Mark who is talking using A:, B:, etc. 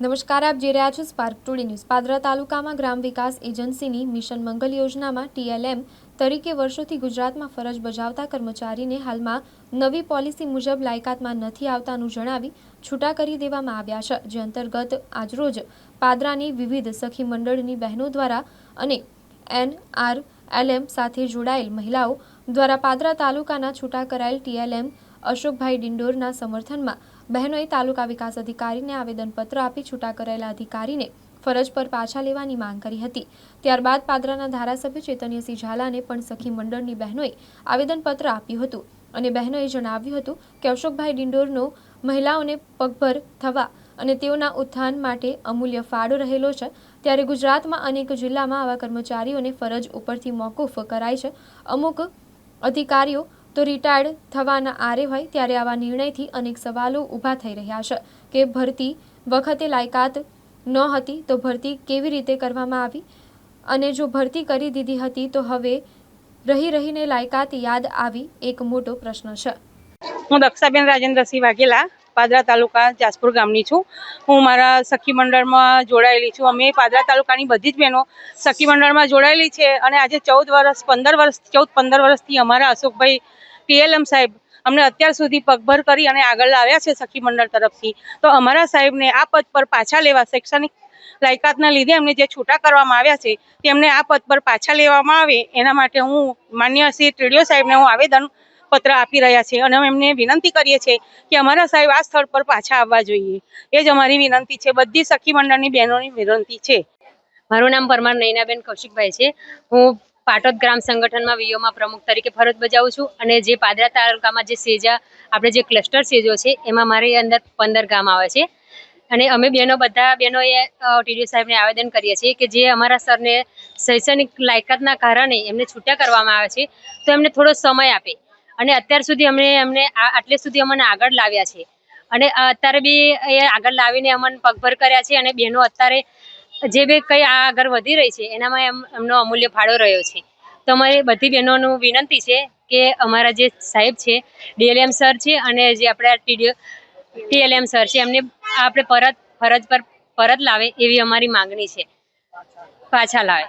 A: નમસ્કાર, આપ જે રહ્યા છો સ્પાર્ક ટુડે ન્યૂઝ પાદરા તાલુકામાં ગ્રામ વિકાસ એજન્સીની મિશન મંગલ યોજનામાં ટીએલએમ તરીકે વર્ષોથી ગુજરાતમાં ફરજ બજાવતા કર્મચારીને હાલમાં નવી પોલિસી મુજબ લાયકાતમાં નથી આવતાનું જણાવી છૂટા કરી દેવામાં આવ્યા છે. જે અંતર્ગત આજરોજ પાદરાની વિવિધ સખી મંડળની બહેનો દ્વારા અને એનઆરએલએમ સાથે જોડાયેલ મહિલાઓ દ્વારા પાદરા તાલુકાના છૂટા કરાયેલ ટીએલએમ અશોકભાઈ ડિંડોરના સમર્થનમાં બહેનોએ તાલુકા વિકાસ અધિકારીને આવેદનપત્ર આપી છૂટા કરાયેલા અધિકારીને ફરજ પર પાછા લેવાની માંગ કરી હતી. ત્યારબાદ પાદરાના ધારાસભ્ય ચેતન્યસિંહ ઝાલાને પણ સખી મંડળની બહેનોએ આવેદનપત્ર આપ્યું હતું અને બહેનોએ જણાવ્યું હતું કે અશોકભાઈ ડિંડોરનો મહિલાઓને પગભર થવા અને તેઓના ઉત્થાન માટે અમૂલ્ય ફાળો રહેલો છે. ત્યારે ગુજરાતમાં અનેક જિલ્લામાં આવા કર્મચારીઓને ફરજ ઉપરથી મોકૂફ કરાય છે. અમુક અધિકારીઓ તો રિટાયર્ડ થવાના આરે હોય ત્યારે આવા નિર્ણયથી અનેક સવાલો ઊભા થઈ રહ્યા છે કે ભરતી વખતે લાયકાત ન હતી તો ભરતી કેવી રીતે કરવામાં આવી? અને જો ભરતી કરી દીધી હતી તો હવે રહી રહીને લાયકાત યાદ આવી એક મોટો પ્રશ્ન છે.
B: હું દક્ષાબેન રાજેન્દ્રસિંહ વાઘેલા, પાદરા તાલુકા જાસપુર ગામની છું. હું મારા સખી મંડળમાં જોડાયેલી છું. અમે પાદરા તાલુકાની બધી જ બહેનો સખી મંડળમાં જોડાયેલી છે અને આજે ચૌદ વર્ષ, પંદર વર્ષ, ચૌદ પંદર વર્ષથી અમારા અશોકભાઈ પીએલએમ સાહેબ અમને અત્યાર સુધી પગભર કરી અને આગળ લાવ્યા છે સખી મંડળ તરફથી. તો અમારા સાહેબને આ પદ પર પાછા લેવા, શૈક્ષણિક લાયકાતના લીધે એમને જે છૂટા કરવામાં આવ્યા છે તેમને આ પદ પર પાછા લેવામાં આવે, એના માટે હું માન્ય શ્રી ટ્રેડિયો સાહેબને હું આવેદન પત્ર આપી રહ્યા છે અને એમને વિનંતી કરીએ છીએ કે અમારા સાહેબ આ સ્થળ પર પાછા આવવા જોઈએ. એ જ અમારી વિનંતી છે, બધી સખી મંડળની બહેનોની વિનંતી છે.
C: મારું નામ પરમાર નૈનાબેન કૌશિકભાઈ છે. હું પાટોદ ગ્રામ સંગઠનમાં વીઓમાં પ્રમુખ તરીકે ફરજ બજાવું છું અને જે પાદરા તાલુકામાં જે સેજા, આપણે જે ક્લસ્ટર સેજો છે, એમાં મારી અંદર પંદર ગામ આવે છે. અને અમે બહેનો બધા બહેનોએ ટીડીઓ સાહેબને આવેદન કરીએ છીએ કે જે અમારા સરને શૈક્ષણિક લાયકાતના કારણે એમને છૂટા કરવામાં આવે છે, તો એમને થોડો સમય આપે. અને અત્યાર સુધી અમને એમને આટલે સુધી અમને આગળ લાવ્યા છે. અને અત્યારે બી એ આગળ લાવીને અમને પગભર કર્યા છે અને બહેનો અત્યારે જે બે કંઈ આ આગળ વધી રહી છે, એનામાં એમ, એમનો અમૂલ્ય ફાળો રહ્યો છે. તો અમારી બધી બહેનોનું વિનંતી છે કે અમારા જે સાહેબ છે ડીએલએમ સર છે અને જે આપણા ટીડીઓ ટીએલએમ સર છે, એમને આપણે પરત, ફરજ પર પરત લાવે એવી અમારી માંગણી છે. પાછા લાવે.